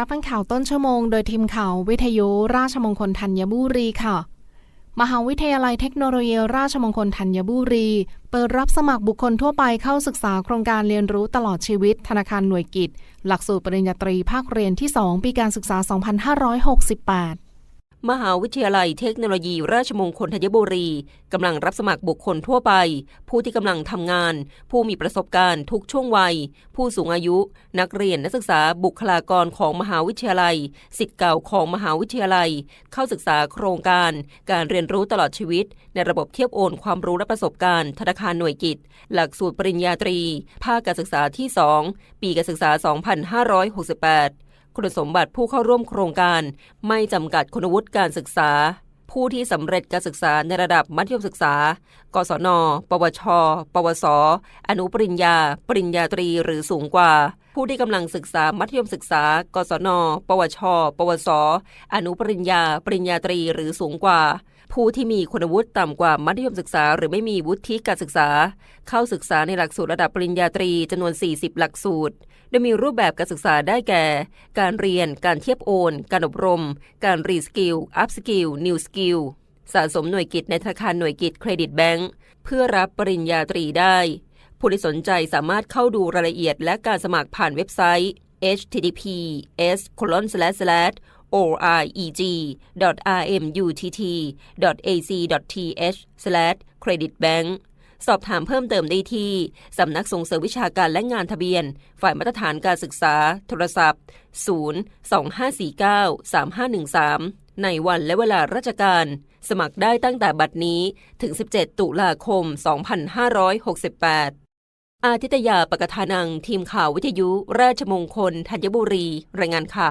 รับฟังข่าวต้นชั่วโมงโดยทีมข่าววิทยุราชมงคลธัญบุรีค่ะ มหาวิทยาลัยเทคโนโลยีราชมงคลธัญบุรี เปิดรับสมัครบุคคลทั่วไปเข้าศึกษาโครงการเรียนรู้ตลอดชีวิต ธนาคารหน่วยกิจ หลักสูตรปริญญาตรีภาคเรียนที่ 2 ปีการศึกษา 2568 มหาวิทยาลัยเทคโนโลยี ราชมงคลธัญบุรีกำลังรับสมัครบุคคลทั่วไป ผู้ที่กำลังทำงาน ผู้มีประสบการณ์ทุกช่วงวัย ผู้สูงอายุ นักเรียนนักศึกษาบุคลากรของมหาวิทยาลัยสิทธิ์เก่าของมหาวิทยาลัย เข้าศึกษาโครงการ การเรียนรู้ตลอดชีวิต ในระบบเทียบโอนความรู้และประสบการณ์ธนาคารหน่วยกิจ หลักสูตรปริญญาตรี ภาคการศึกษาที่ 2 ปีการศึกษา 2568 คุณสมบัติผู้เข้าร่วมโครงการ ไม่จำกัดคุณวุฒิการศึกษา ผู้ที่สำเร็จการศึกษาในระดับมัธยมศึกษา กศน ปวช ปวส อนุปริญญา ปริญญาตรีหรือสูงกว่า ผู้ที่กำลังศึกษามัธยมศึกษา กศน ปวช ปวส อนุปริญญา ปริญญาตรีหรือสูงกว่า ผู้ที่มีคุณวุฒิต่ำกว่ามัธยมศึกษา หรือไม่มีวุฒิการศึกษา เข้าศึกษาในหลักสูตรระดับปริญญาตรีจำนวน 40 หลักสูตร โดยมีรูปแบบการศึกษาได้แก่ การเรียน การเทียบโอน การอบรม การรีสกิล อัพสกิล นิวสกิล สะสมหน่วยกิจในธนาคารหน่วยกิจเครดิตแบงก์เพื่อรับปริญญาตรีได้ ผู้ที่สนใจสามารถเข้าดูรายละเอียดและการสมัครผ่านเว็บไซต์ https oreg.rmutt.ac.th/creditbank สอบถามเพิ่มเติมได้ที่ สำนักส่งเสริมวิชาการและงานทะเบียน ฝ่ายมาตรฐานการศึกษา โทรศัพท์ 0 2549 3513 ในวันและเวลาราชการ สมัครได้ตั้งแต่บัดนี้ถึง 17 ตุลาคม 2568อาทิตยาปกทานัง ทีมข่าววิทยุ ราชมงคล ธัญบุรี รายงานค่ะ